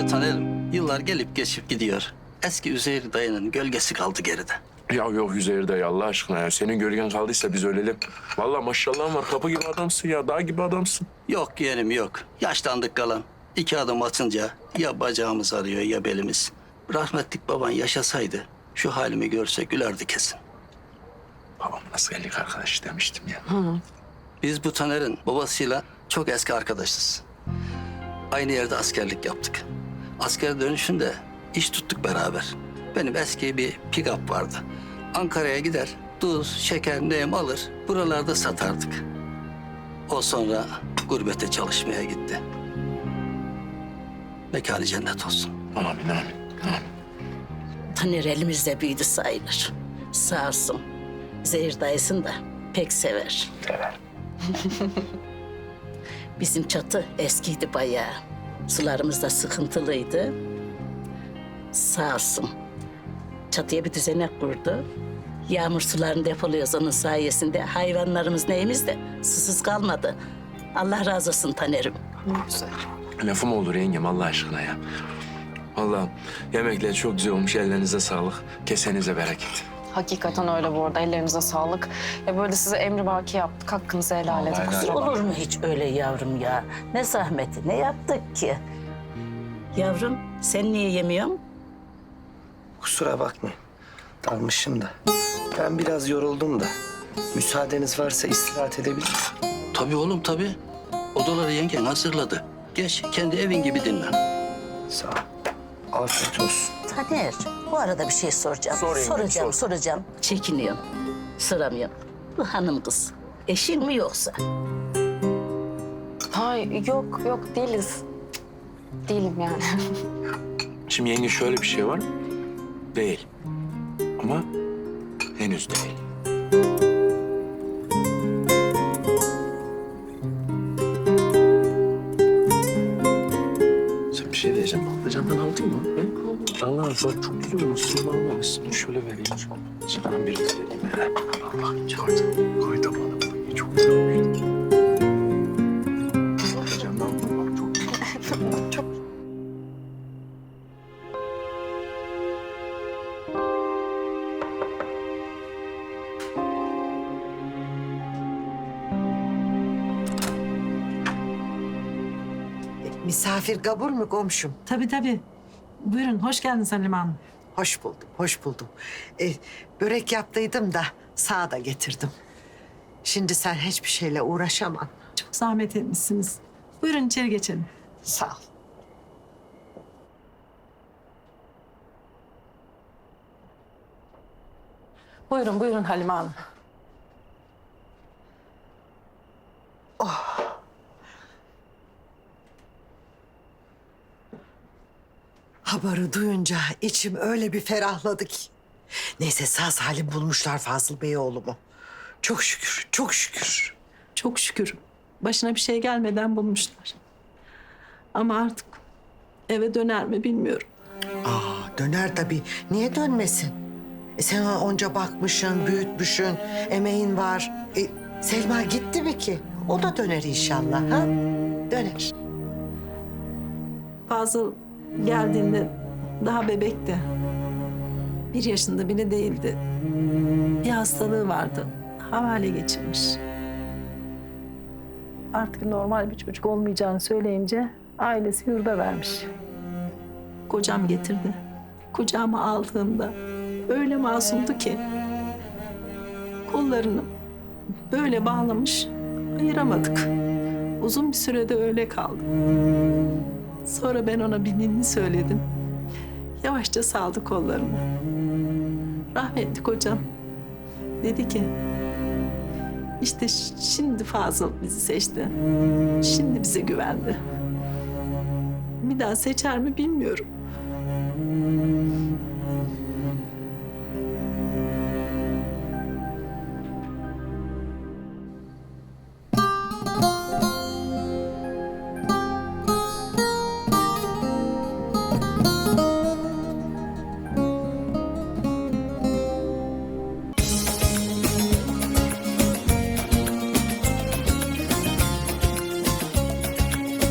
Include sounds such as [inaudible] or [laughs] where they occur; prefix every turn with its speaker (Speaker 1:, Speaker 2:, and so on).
Speaker 1: İşte Taner'im yıllar gelip geçip gidiyor. Eski Üzeyir dayının gölgesi kaldı geride.
Speaker 2: Ya yok Üzeyir dayı Allah aşkına ya. Senin gölgen kaldıysa biz ölelim. Vallahi maşallahın var. Kapı gibi adamsın ya. Dağ gibi adamsın.
Speaker 1: Yok yerim yok. Yaşlandık kalan. İki adım atınca ya bacağımız arıyor ya belimiz. Rahmetlik baban yaşasaydı şu halimi görse gülerdi kesin.
Speaker 2: Babam nasıl ellik arkadaş demiştim ya.
Speaker 1: Biz bu Taner'in babasıyla çok eski arkadaşız. Aynı yerde askerlik yaptık. Asker dönüşünde iş tuttuk beraber. Benim eski bir pick-up vardı. Ankara'ya gider, tuz, şeker, nem alır. Buralarda satardık. O sonra gurbete çalışmaya gitti. Mekanı cennet olsun.
Speaker 2: Amin amin. amin.
Speaker 3: Taner elimizde büyüdü sayılır. Sağ olsun. Zehir dayısını da pek sever.
Speaker 2: Sever. [laughs]
Speaker 3: Bizim çatı eskiydi bayağı. Sularımız da sıkıntılıydı. Sağ olsun. Çatıya bir düzenek kurdu. Yağmur sularını depoluyoruz onun sayesinde. Hayvanlarımız neyimiz de susuz kalmadı. Allah razı olsun Taner'im.
Speaker 2: Lafım olur yengem Allah aşkına ya. Vallahi yemekler çok güzel olmuş. Ellerinize sağlık. Kesenize bereket.
Speaker 4: Hakikaten öyle bu arada. Ellerinize sağlık. Ya böyle size emri vaki yaptık. Hakkınızı helal edin.
Speaker 2: Helal
Speaker 4: Kusura.
Speaker 3: Olur mu hiç öyle yavrum ya? Ne zahmeti, ne yaptık ki? Yavrum sen niye yemiyorsun?
Speaker 5: Kusura bakmayın. Dalmışım da. Ben biraz yoruldum da. Müsaadeniz varsa istirahat edebilir miyim?
Speaker 1: Tabii oğlum tabii. Odaları yengen hazırladı. Geç kendi evin gibi dinlen.
Speaker 5: Sağ ol. Afiyet olsun.
Speaker 3: Taner, bu arada bir şey soracağım.
Speaker 5: Sor yengem,
Speaker 3: soracağım,
Speaker 5: sor.
Speaker 3: soracağım. Çekiniyorum. Soramıyorum. Bu hanım kız. Eşin mi yoksa?
Speaker 4: Hayır yok yok değiliz. Değilim yani. [laughs]
Speaker 2: Şimdi yenge şöyle bir şey var. Değil. Ama henüz değil. Sen bir şey diyeceğim. Patlıcandan aldın mı? He? Allah bak çok güzel olmuş. Suyunu almamışsın. Dur şöyle vereyim. Çıkarın bir vereyim. He. Allah [laughs] koydum. Koydum onu. Çok güzel olmuş.
Speaker 6: Misafir kabul mü komşum?
Speaker 7: Tabii tabii. Buyurun, hoş geldiniz Halime Hanım.
Speaker 6: Hoş buldum, hoş buldum. E, börek yaptıydım da sağa da getirdim. Şimdi sen hiçbir şeyle uğraşamam.
Speaker 7: Çok zahmet etmişsiniz. Buyurun içeri geçelim.
Speaker 6: Sağ ol.
Speaker 7: Buyurun, buyurun Halime Hanım.
Speaker 6: Haberi duyunca içim öyle bir ferahladı ki. Neyse sağ salim bulmuşlar Fazıl Bey oğlumu. Çok şükür, çok şükür.
Speaker 7: Çok şükür. Başına bir şey gelmeden bulmuşlar. Ama artık eve döner mi bilmiyorum.
Speaker 6: Aa, döner tabii. Niye dönmesin? E sen onca bakmışsın, büyütmüşsün, emeğin var. E, Selma gitti mi ki? O da döner inşallah ha? Döner.
Speaker 7: Fazıl geldiğinde daha bebekti. Bir yaşında bile değildi. Bir hastalığı vardı. Havale geçirmiş. Artık normal bir çocuk olmayacağını söyleyince ailesi yurda vermiş. Kocam getirdi. Kucağıma aldığında öyle masumdu ki kollarını böyle bağlamış ayıramadık. Uzun bir sürede öyle kaldı. Sonra ben ona bir söyledim. Yavaşça saldı kollarını. Rahmetli kocam dedi ki... ...işte şimdi Fazıl bizi seçti. Şimdi bize güvendi. Bir daha seçer mi bilmiyorum.